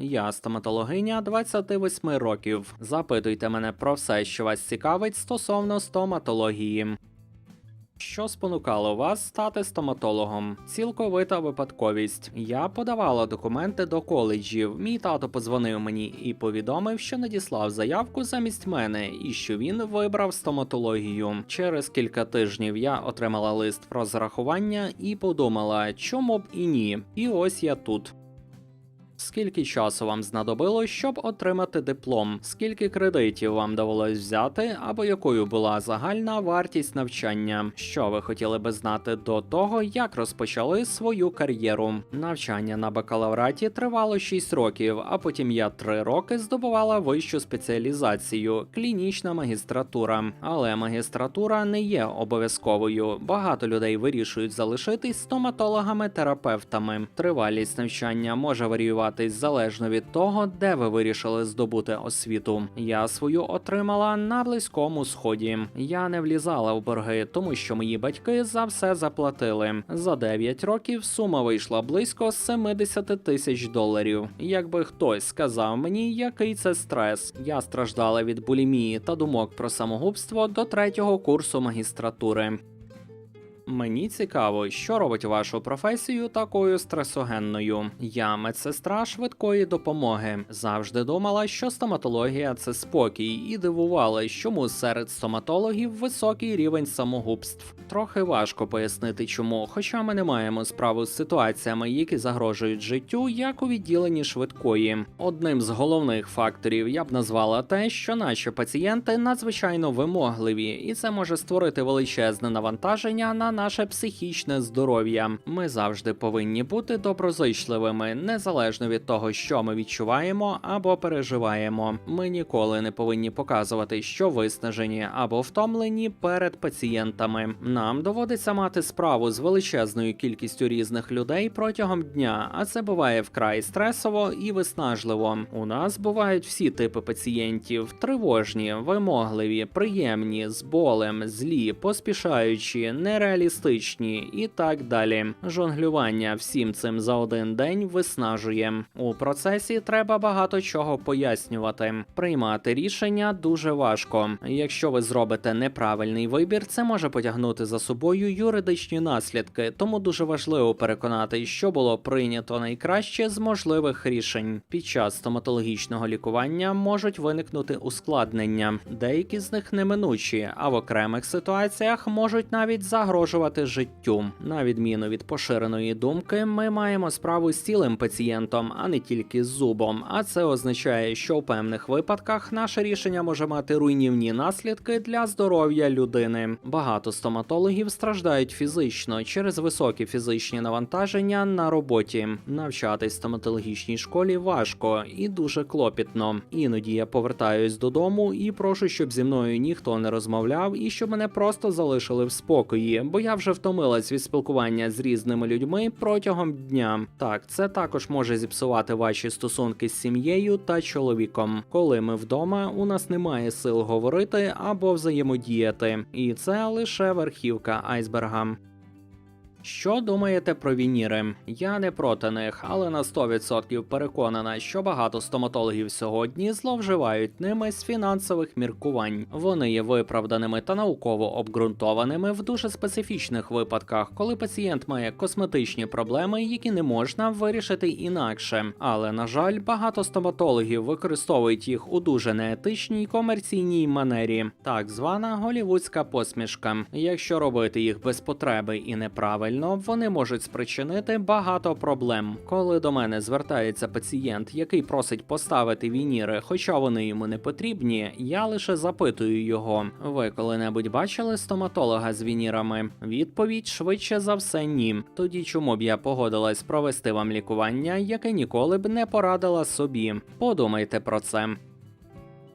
Я стоматологиня 28 років. Запитуйте мене про все, що вас цікавить стосовно стоматології. Що спонукало вас стати стоматологом? Цілковита випадковість. Я подавала документи до коледжів. Мій тато подзвонив мені і повідомив, що надіслав заявку замість мене і що він вибрав стоматологію. Через кілька тижнів я отримала лист про зарахування і подумала, чому б і ні. І ось я тут. Скільки часу вам знадобилось, щоб отримати диплом? Скільки кредитів вам довелось взяти, або якою була загальна вартість навчання? Що ви хотіли би знати до того, як розпочали свою кар'єру? Навчання на бакалавраті тривало 6 років, а потім я 3 роки здобувала вищу спеціалізацію клінічна магістратура. Але магістратура не є обов'язковою. Багато людей вирішують залишитись стоматологами-терапевтами. Тривалість навчання може варіюватись залежно від того, де ви вирішили здобути освіту. Я свою отримала на близькому сході. Я не влізала в борги, тому що мої батьки за все заплатили. За 9 років сума вийшла близько 70 тисяч доларів. Якби хтось сказав мені, який це стрес, я страждала від булімії та думок про самогубство до третього курсу магістратури. Мені цікаво, що робить вашу професію такою стресогенною. Я медсестра швидкої допомоги. Завжди думала, що стоматологія це спокій, і дивувалась, чому серед стоматологів високий рівень самогубств. Трохи важко пояснити, чому, хоча ми не маємо справу з ситуаціями, які загрожують життю, як у відділенні швидкої. Одним з головних факторів я б назвала те, що наші пацієнти надзвичайно вимогливі, і це може створити величезне навантаження на наше психічне здоров'я. Ми завжди повинні бути доброзичливими, незалежно від того, що ми відчуваємо або переживаємо. Ми ніколи не повинні показувати, що виснажені або втомлені перед пацієнтами. Нам доводиться мати справу з величезною кількістю різних людей протягом дня, а це буває вкрай стресово і виснажливо. У нас бувають всі типи пацієнтів: тривожні, вимогливі, приємні, з болем, злі, поспішаючі, нереалістичні і так далі. Жонглювання всім цим за один день виснажує. У процесі треба багато чого пояснювати. Приймати рішення дуже важко. Якщо ви зробите неправильний вибір, це може потягнути за собою юридичні наслідки, тому дуже важливо переконати, що було прийнято найкраще з можливих рішень. Під час стоматологічного лікування можуть виникнути ускладнення. Деякі з них неминучі, а в окремих ситуаціях можуть навіть загрожувати життю. На відміну від поширеної думки, ми маємо справу з цілим пацієнтом, а не тільки з зубом. А це означає, що в певних випадках наше рішення може мати руйнівні наслідки для здоров'я людини. Багато стоматологів страждають фізично через високі фізичні навантаження на роботі. Навчатись стоматологічній школі важко і дуже клопітно. Іноді я повертаюсь додому і прошу, щоб зі мною ніхто не розмовляв і щоб мене просто залишили в спокої, бо я вже втомилась від спілкування з різними людьми протягом дня. Так, це також може зіпсувати ваші стосунки з сім'єю та чоловіком. Коли ми вдома, у нас немає сил говорити або взаємодіяти, і це лише верхівка айсберга. Що думаєте про вініри? Я не проти них, але на 100% переконана, що багато стоматологів сьогодні зловживають ними з фінансових міркувань. Вони є виправданими та науково обґрунтованими в дуже специфічних випадках, коли пацієнт має косметичні проблеми, які не можна вирішити інакше. Але на жаль, багато стоматологів використовують їх у дуже неетичній комерційній манері, так звана голівудська посмішка. Якщо робити їх без потреби і неправильно, вони можуть спричинити багато проблем. Коли до мене звертається пацієнт, який просить поставити вініри, хоча вони йому не потрібні, я лише запитую його: ви коли-небудь бачили стоматолога з вінірами? Відповідь швидше за все ні. Тоді чому б я погодилась провести вам лікування, яке ніколи б не порадила собі? Подумайте про це.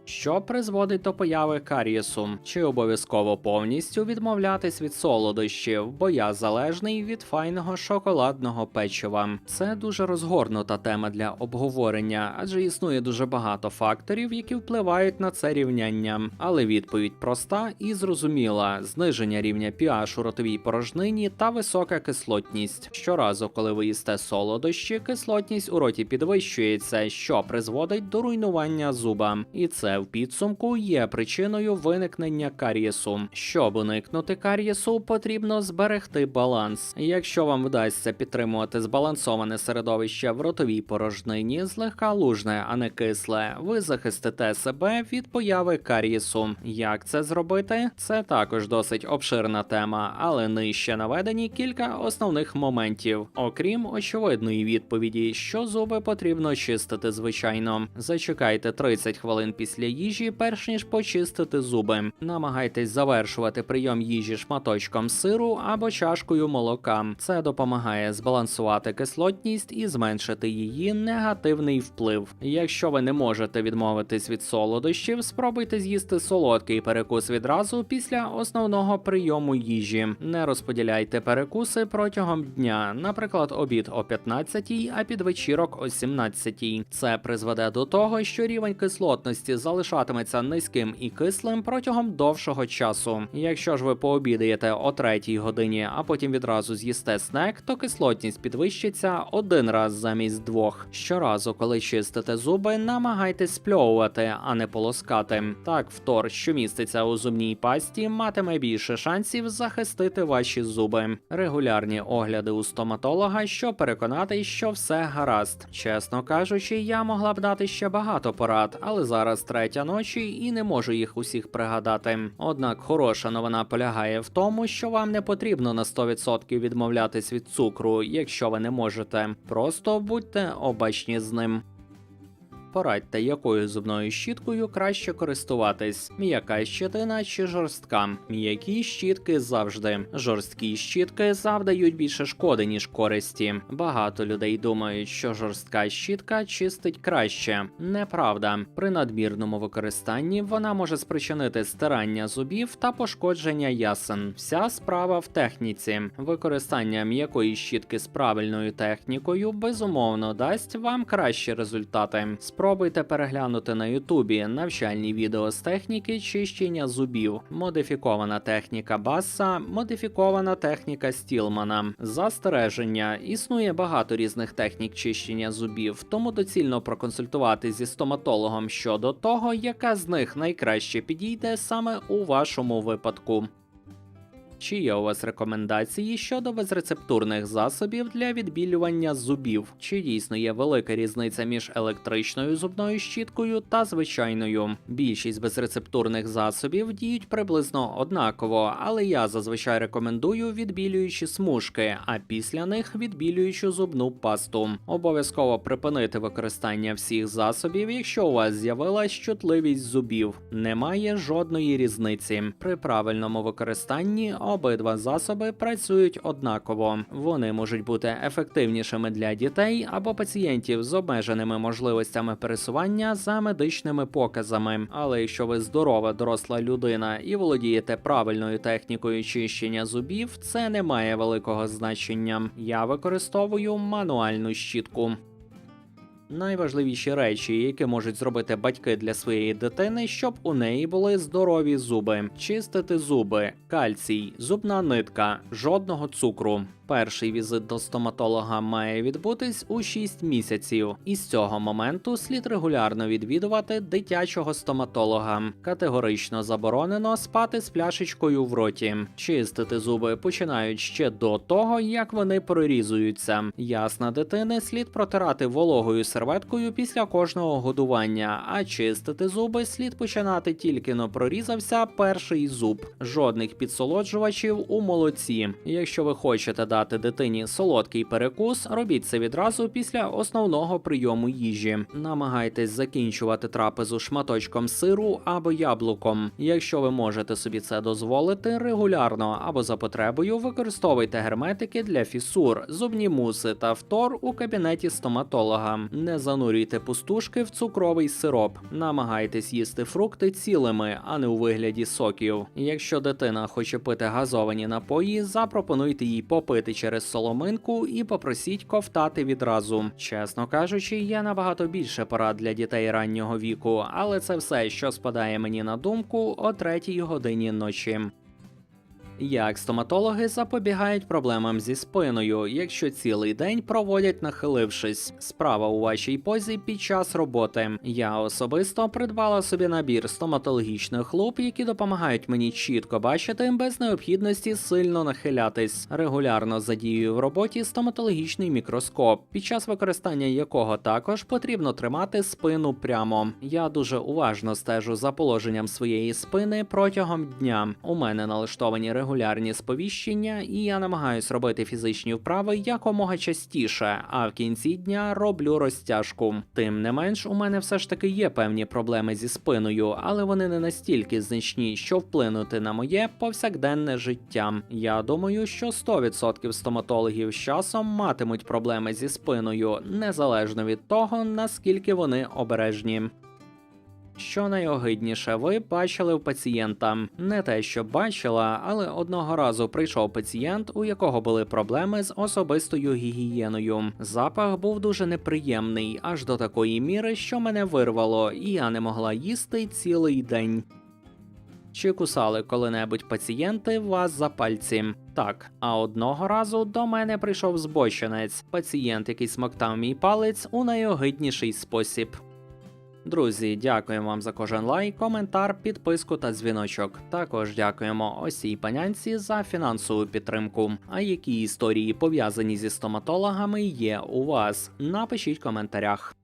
Що призводить до появи карієсу? Чи обов'язково повністю відмовлятись від солодощів, бо я залежний від файного шоколадного печива? Це дуже розгорнута тема для обговорення, адже існує дуже багато факторів, які впливають на це рівняння. Але відповідь проста і зрозуміла: зниження рівня pH у ротовій порожнині та висока кислотність. Щоразу, коли ви їсте солодощі, кислотність у роті підвищується, що призводить до руйнування зуба. І це в підсумку є причиною виникнення карієсу. Щоб уникнути карієсу, потрібно зберегти баланс. Якщо вам вдасться підтримувати збалансоване середовище в ротовій порожнині, злегка лужне, а не кисле, ви захистите себе від появи карієсу. Як це зробити? Це також досить обширна тема, але нижче наведені кілька основних моментів, окрім очевидної відповіді, що зуби потрібно чистити звичайно. Зачекайте 30 хвилин після їжі, перш ніж почистити зуби. Намагайтесь завершувати прийом їжі шматочком сиру або чашкою молока. Це допомагає збалансувати кислотність і зменшити її негативний вплив. Якщо ви не можете відмовитись від солодощів, спробуйте з'їсти солодкий перекус відразу після основного прийому їжі. Не розподіляйте перекуси протягом дня, наприклад, обід о 15, а підвечірок о 17. Це призведе до того, що рівень кислотності залишатиметься низьким і кислим протягом довшого часу. Якщо ж ви пообідаєте о 3 годині, а потім відразу з'їсте снек, то кислотність підвищиться один раз замість двох. Щоразу, коли чистите зуби, намагайтесь спльовувати, а не полоскати. Так, втор, що міститься у зубній пасті, матиме більше шансів захистити ваші зуби. Регулярні огляди у стоматолога, щоб переконатись, що все гаразд. Чесно кажучи, я могла б дати ще багато порад, але зараз третя ночі і не можу їх усіх пригадати. Однак хороша новина полягає в тому, що вам не потрібно на 100% відмовлятись від цукру, якщо ви не можете. Просто будьте обачні з ним. Порадьте, якою зубною щіткою краще користуватись: м'яка щетина чи жорстка. М'які щітки завжди. Жорсткі щітки завдають більше шкоди, ніж користі. Багато людей думають, що жорстка щітка чистить краще. Неправда. При надмірному використанні вона може спричинити стирання зубів та пошкодження ясен. Вся справа в техніці. Використання м'якої щітки з правильною технікою безумовно дасть вам кращі результати. Спробуйте переглянути на Ютубі навчальні відео з техніки чищення зубів, модифікована техніка Басса, модифікована техніка Стілмана. Застереження існує багато різних технік чищення зубів, тому доцільно проконсультувати зі стоматологом щодо того, яка з них найкраще підійде саме у вашому випадку. Чи є у вас рекомендації щодо безрецептурних засобів для відбілювання зубів? Чи дійсно є велика різниця між електричною зубною щіткою та звичайною? Більшість безрецептурних засобів діють приблизно однаково, але я зазвичай рекомендую відбілюючі смужки, а після них відбілюючу зубну пасту. Обов'язково припинити використання всіх засобів, якщо у вас з'явилась чутливість зубів. Немає жодної різниці. При правильному використанні обидва засоби працюють однаково. Вони можуть бути ефективнішими для дітей або пацієнтів з обмеженими можливостями пересування за медичними показами. Але якщо ви здорова доросла людина і володієте правильною технікою чищення зубів, це не має великого значення. Я використовую мануальну щітку. Найважливіші речі, які можуть зробити батьки для своєї дитини, щоб у неї були здорові зуби, чистити зуби, кальцій, зубна нитка, жодного цукру. Перший візит до стоматолога має відбутись у 6 місяців, і з цього моменту слід регулярно відвідувати дитячого стоматолога. Категорично заборонено спати з пляшечкою в роті. Чистити зуби починають ще до того, як вони прорізуються. Ясна дитини слід протирати вологою серветкою після кожного годування, а чистити зуби слід починати тільки но прорізався перший зуб. Жодних підсолоджувачів у молоці. Якщо ви хочете дати дитині солодкий перекус, робіть це відразу після основного прийому їжі. Намагайтесь закінчувати трапезу шматочком сиру або яблуком. Якщо ви можете собі це дозволити, регулярно або за потребою використовуйте герметики для фісур, зубні муси та втор у кабінеті стоматолога. Не занурюйте пустушки в цукровий сироп. Намагайтесь їсти фрукти цілими, а не у вигляді соків. Якщо дитина хоче пити газовані напої, запропонуйте їй попити через соломинку і попросіть ковтати відразу. Чесно кажучи, є набагато більше порад для дітей раннього віку, але це все, що спадає мені на думку о третій годині ночі. Як стоматологи запобігають проблемам зі спиною, якщо цілий день проводять нахилившись? Справа у вашій позі під час роботи. Я особисто придбала собі набір стоматологічних луп, які допомагають мені чітко бачити без необхідності сильно нахилятись. Регулярно задіюю в роботі стоматологічний мікроскоп, під час використання якого також потрібно тримати спину прямо. Я дуже уважно стежу за положенням своєї спини протягом дня. У мене налаштовані регулярні сповіщення, і я намагаюсь робити фізичні вправи якомога частіше, а в кінці дня роблю розтяжку. Тим не менш, у мене все ж таки є певні проблеми зі спиною, але вони не настільки значні, що вплинути на моє повсякденне життя. Я думаю, що 100% стоматологів з часом матимуть проблеми зі спиною, незалежно від того, наскільки вони обережні. Що найогидніше ви бачили в пацієнта? Не те, що бачила, але одного разу прийшов пацієнт, у якого були проблеми з особистою гігієною. Запах був дуже неприємний, аж до такої міри, що мене вирвало, і я не могла їсти цілий день. Чи кусали коли-небудь пацієнти вас за пальці? Так, а одного разу до мене прийшов збочинець, пацієнт, який смоктав мій палець у найогидніший спосіб. Друзі, дякуємо вам за кожен лайк, коментар, підписку та дзвіночок. Також дякуємо осій панянці за фінансову підтримку. А які історії пов'язані зі стоматологами є у вас? Напишіть в коментарях.